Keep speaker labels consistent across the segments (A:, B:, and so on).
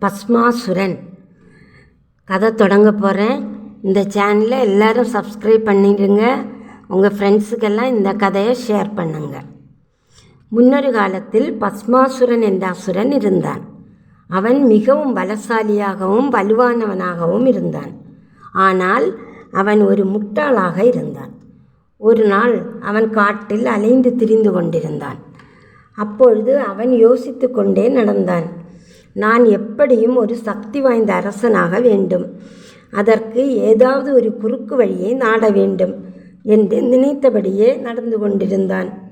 A: பஸ்மாசுரன் கதை தொடங்க போகிறேன் இந்த சேனலை எல்லோரும் சப்ஸ்கிரைப் பண்ணிடுங்க. உங்கள் ஃப்ரெண்ட்ஸுக்கெல்லாம் இந்த கதையை ஷேர் பண்ணுங்க. முன்னொரு காலத்தில் பஸ்மாசுரன் என்ற அசுரன் இருந்தான். அவன் மிகவும் பலசாலியாகவும் வலுவானவனாகவும் இருந்தான். ஆனால் அவன் ஒரு முட்டாளாக இருந்தான். ஒரு நாள் அவன் காட்டில் அலைந்து திரிந்து கொண்டிருந்தான். அப்பொழுது அவன் யோசித்து கொண்டே நடந்தான். நான் எப்படியும் ஒரு சக்தி வாய்ந்த அரசனாக வேண்டும். அதற்கு ஏதாவது ஒரு குறுக்கு வழியை நாட வேண்டும் என்று நினைத்தபடியே நடந்து கொண்டிருந்தான்.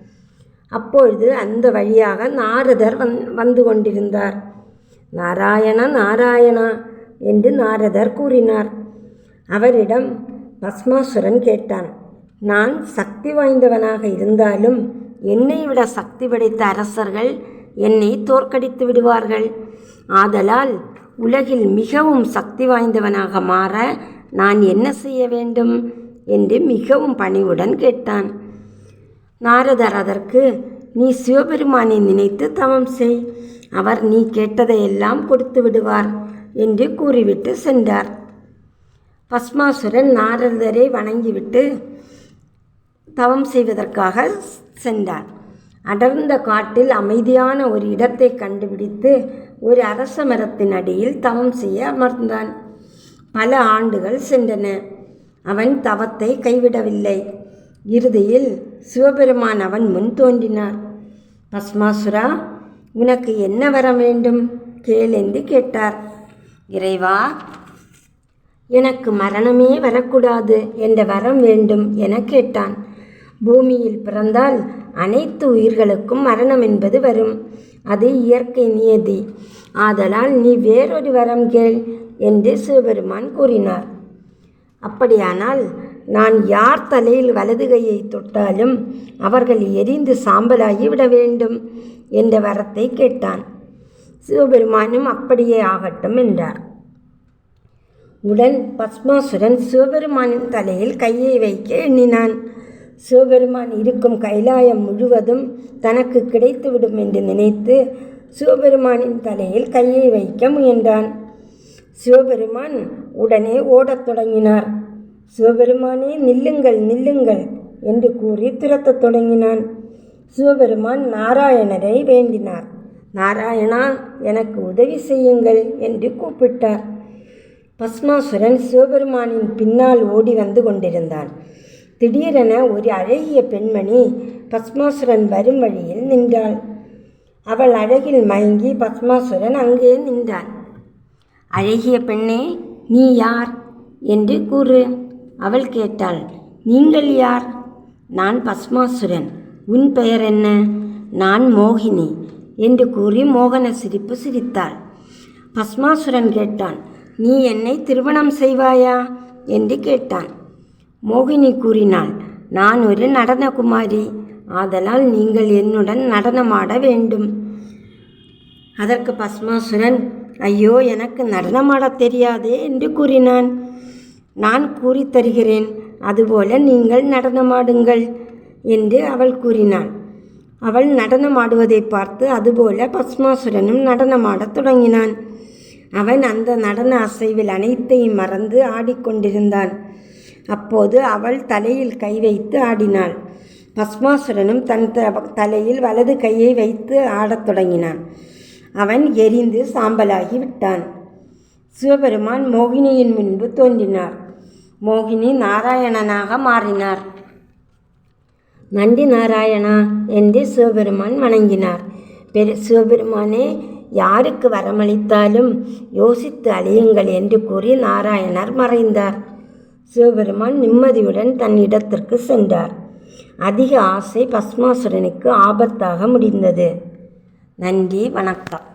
A: அப்பொழுது அந்த வழியாக நாரதர் வந் வந்து கொண்டிருந்தார். நாராயணா நாராயணா என்று நாரதர் கூறினார். அவரிடம் பஸ்மாசுரன் கேட்டான் நான் சக்தி வாய்ந்தவனாக இருந்தாலும் என்னை விட சக்தி படைத்த அரசர்கள் என்னை தோற்கடித்து விடுவார்கள். ஆதலால் உலகில் மிகவும் சக்தி வாய்ந்தவனாக மாற நான் என்ன செய்ய வேண்டும்? என்று மிகவும் பணிவுடன் கேட்டான். நாரதர் அதற்கு நீ சிவபெருமானை நினைத்து தவம் செய். அவர் நீ கேட்டதையெல்லாம் கொடுத்து விடுவார் என்று கூறிவிட்டு சென்றார். பஸ்மாசுரன் நாரதரை வணங்கிவிட்டு தவம் செய்வதற்காக சென்றார். அடர்ந்த காட்டில் அமைதியான ஒரு இடத்தை கண்டுபிடித்து ஒரு அரச மரத்தின் அடியில் தவம் செய்ய அமர்ந்தான். பல ஆண்டுகள் சென்றன. அவன் தவத்தை கைவிடவில்லை. இறுதியில் சிவபெருமான் அவன் முன் தோன்றினார். பஸ்மாசுரா உனக்கு என்ன வர வேண்டும்? கேள் என்று கேட்டார். இறைவா எனக்கு மரணமே வரக்கூடாது. என்ற வரம் வேண்டும் என கேட்டான். பூமியில் பிறந்தால் அனைத்து உயிர்களுக்கும் மரணம் என்பது வரும். அது இயற்கை நியதி. ஆதலால் நீ வேறொரு வரம் கேள் என்று சிவபெருமான் கூறினார். அப்படியானால் நான் யார் தலையில் வலது கையை தொட்டாலும் அவர்கள் எரிந்து சாம்பலாகி விட வேண்டும் என்ற வரத்தை கேட்டான். சிவபெருமானும் அப்படியே ஆகட்டும் என்றார். உடன் பஸ்மாசுரன் சிவபெருமானின் தலையில் கையை வைக்க எண்ணினான். சிவபெருமான் இருக்கும் கைலாயம் முழுவதும் தனக்கு கிடைத்துவிடும் என்று நினைத்து சிவபெருமானின் தலையில் கையை வைக்க முயன்றான். சிவபெருமான் உடனே ஓடத் தொடங்கினார். சிவபெருமானே நில்லுங்கள் நில்லுங்கள் என்று கூறி துரத்தத் தொடங்கினான். சிவபெருமான் நாராயணரை வேண்டினார். நாராயணா எனக்கு உதவி செய்யுங்கள் என்று கூப்பிட்டார். பஸ்மாசுரன் சிவபெருமானின் பின்னால் ஓடி வந்து கொண்டிருந்தான். திடீரென ஒரு அழகிய பெண்மணி பஸ்மாசுரன் வரும் வழியில் நின்றாள். அவள் அழகில் மயங்கி பஸ்மாசுரன் அங்கே நின்றான். அழகிய பெண்ணே நீ யார்? என்று கூறு. அவள் கேட்டாள் நீங்கள் யார்? நான் பஸ்மாசுரன் உன் பெயர் என்ன? நான் மோகினி என்று கூறி மோகன சிரிப்பு சிரித்தாள். பஸ்மாசுரன் கேட்டான் நீ என்னை திருமணம் செய்வாயா? என்று கேட்டான். மோகினி கூறினாள் நான் ஒரு நடனகுமாரி. ஆதலால் நீங்கள் என்னுடன் நடனமாட வேண்டும். அதற்கு பஸ்மாசுரன் ஐயோ எனக்கு நடனமாடத் தெரியாதே என்று கூறினான். நான் கூறித் தருகிறேன். அதுபோல நீங்கள் நடனமாடுங்கள் என்று அவள் கூறினாள். அவள் நடனமாடுவதை பார்த்து அதுபோல பஸ்மாசுரனும் நடனமாடத் தொடங்கினான். அவன் அந்த நடன அசைவில் அனைத்தையும் மறந்து ஆடிக்கொண்டிருந்தான். அப்போது அவள் தலையில் கை வைத்து ஆடினாள். பஸ்மாசுரனும் தன் த தலையில் வலது கையை வைத்து ஆடத் தொடங்கினான். அவன் எரிந்து சாம்பலாகி விட்டான். சிவபெருமான் மோகினியின் முன்பு தோன்றினார். மோகினி நாராயணனாக மாறினார். நன்றி நாராயணா என்று சிவபெருமான் வணங்கினார். பெரு சிவபெருமானே யாருக்கு வரமளித்தாலும் யோசித்து அழியுங்கள் என்று கூறி நாராயணர் மறைந்தார். சிவபெருமான் நிம்மதியுடன் தன் இடத்திற்கு சென்றார். அதிக ஆசை பஸ்மாசுரனுக்கு ஆபத்தாக முடிந்தது. நன்றி வணக்கம்.